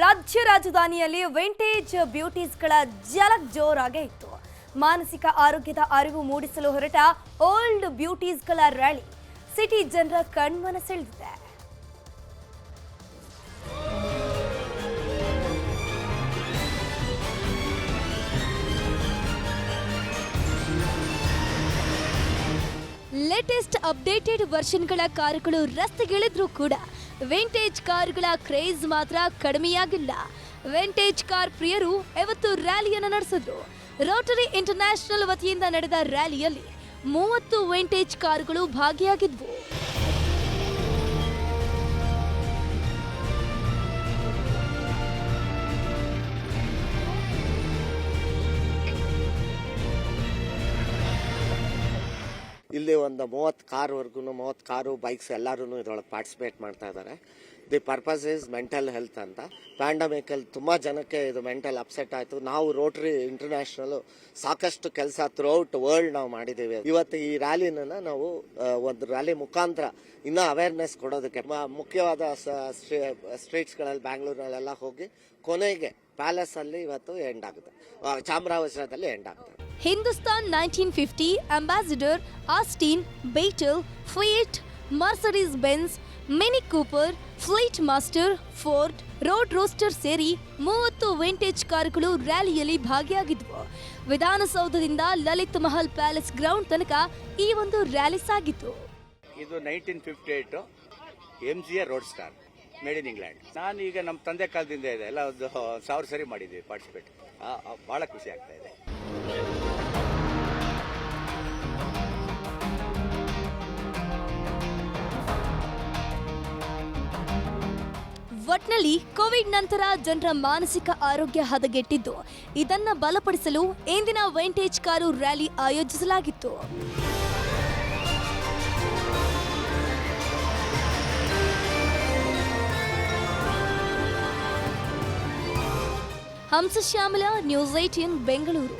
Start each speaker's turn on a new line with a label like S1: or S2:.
S1: ರಾಜ್ಯ ರಾಜಧಾನಿಯಲ್ಲಿ ವಿಂಟೇಜ್ ಬ್ಯೂಟೀಸ್ಗಳ ಜಲಕ್ ಜೋರಾಗೇ ಇತ್ತು. ಮಾನಸಿಕ ಆರೋಗ್ಯದ ಅರಿವು ಮೂಡಿಸಲು ಹೊರಟ ಓಲ್ಡ್ ಬ್ಯೂಟೀಸ್ಗಳ ರ್ಯಾಲಿ ಸಿಟಿ ಜನರ ಕಣ್ಮನ ಸೆಳೆದಿದೆ. ಲೇಟೆಸ್ಟ್ ಅಪ್ಡೇಟೆಡ್ ವರ್ಷನ್ಗಳ ಕಾರುಗಳು ರಸ್ತೆಗಿಳಿದ್ರೂ ಕೂಡ ವಿಂಟೇಜ್ ಕಾರುಗಳ ಕ್ರೇಜ್ ಮಾತ್ರ ಕಡಿಮೆಯಾಗಿಲ್ಲ. ವಿಂಟೇಜ್ ಕಾರ್ ಪ್ರಿಯರು ಯಾವತ್ತು ರ್ಯಾಲಿಯನ್ನು ನಡೆಸಿದ್ರು. ರೋಟರಿ ಇಂಟರ್ನ್ಯಾಷನಲ್ ವತಿಯಿಂದ ನಡೆದ ರ್ಯಾಲಿಯಲ್ಲಿ ಮೂವತ್ತು ವಿಂಟೇಜ್ ಕಾರುಗಳು ಭಾಗಿಯಾಗಿದ್ವು.
S2: ಇಲ್ಲಿ ಒಂದು ಮೂವತ್ತು ಕಾರ್ವರೆಗೂ, ಮೂವತ್ತು ಕಾರು, ಬೈಕ್ಸ್ ಎಲ್ಲರೂ ಇದ್ರೊಳಗೆ ಪಾರ್ಟಿಸಿಪೇಟ್ ಮಾಡ್ತಾ ಇದ್ದಾರೆ. The purpose is mental health ಅಂತ. ಪ್ಯಾಂಡಮಿಕಲ್ಲಿ ತುಂಬ ಜನಕ್ಕೆ ಇದು ಮೆಂಟಲ್ ಅಪ್ಸೆಟ್ ಆಯಿತು. ನಾವು ರೋಟ್ರಿ ಇಂಟರ್ನ್ಯಾಷನಲ್ ಸಾಕಷ್ಟು ಕೆಲಸ ಥ್ರೂಔಟ್ ವರ್ಲ್ಡ್ ನಾವು ಮಾಡಿದ್ದೀವಿ. ಇವತ್ತು ಈ ರ್ಯಾಲಿನ ನಾವು ಒಂದು ರ್ಯಾಲಿ ಮುಖಾಂತರ ಇನ್ನೂ ಅವೇರ್ನೆಸ್ ಕೊಡೋದಕ್ಕೆ ಮುಖ್ಯವಾದ ಸ್ಟ್ರೀಟ್ಸ್ಗಳಲ್ಲಿ ಬ್ಯಾಂಗ್ಳೂರಲ್ಲೆಲ್ಲ ಹೋಗಿ ಕೊನೆಗೆ ಪ್ಯಾಲೇಸಲ್ಲಿ ಇವತ್ತು ಎಂಡ್ ಆಗುತ್ತೆ. ಆ, ಚಾಮರಾಜನಗರದಲ್ಲಿ ಎಂಡ್ ಆಗುತ್ತೆ.
S1: Hindustan nineteen fifty Ambassador Austin Beetle Fiat Mercedes Benz Mini Cooper flight master Ford road roaster ಸೇರಿ ಮೂವತ್ತು ವಿಂಟೇಜ್ ಕಾರುಗಳು ರ್ಯಾಲಿಯಲ್ಲಿ ಭಾಗಿಯಾಗಿದ್ವು. ವಿಧಾನಸೌಧದಿಂದ ಲಲಿತ್ ಮಹಲ್ ಪ್ಯಾಲೇಸ್ ಗ್ರೌಂಡ್ ತನಕ ಈ ಒಂದು ರ್ಯಾಲಿ ಸಾಗಿತ್ತು.
S3: ಇದು nineteen fifty eight M G A road star made in England ನಾನು ಈಗ ನಮ್ಮ ತಂದೆ ಕಾಲದಿಂದ ಇದೆ. ಎಲ್ಲ ಒಂದು ಸಾವಿರ ಸರಿ ಮಾಡಿದ್ದೀವಿ ಪಾರ್ಟಿಸಿಪೇಟ್ ಭಾಳ ಖುಷಿ ಆಗ್ತಾ ಇದೆ.
S1: ಒಟ್ನಲ್ಲಿ ಕೋವಿಡ್ ನಂತರ ಜನರ ಮಾನಸಿಕ ಆರೋಗ್ಯ ಹದಗೆಟ್ಟಿದ್ದು. ಇದನ್ನ ಬಲಪಡಿಸಲು ಇಂದಿನ ವೆಂಟೇಜ್ ಕಾರು ರ್ಯಾಲಿ ಆಯೋಜಿಸಲಾಗಿತ್ತು. Hamsashyamala news eighteen Bengaluru.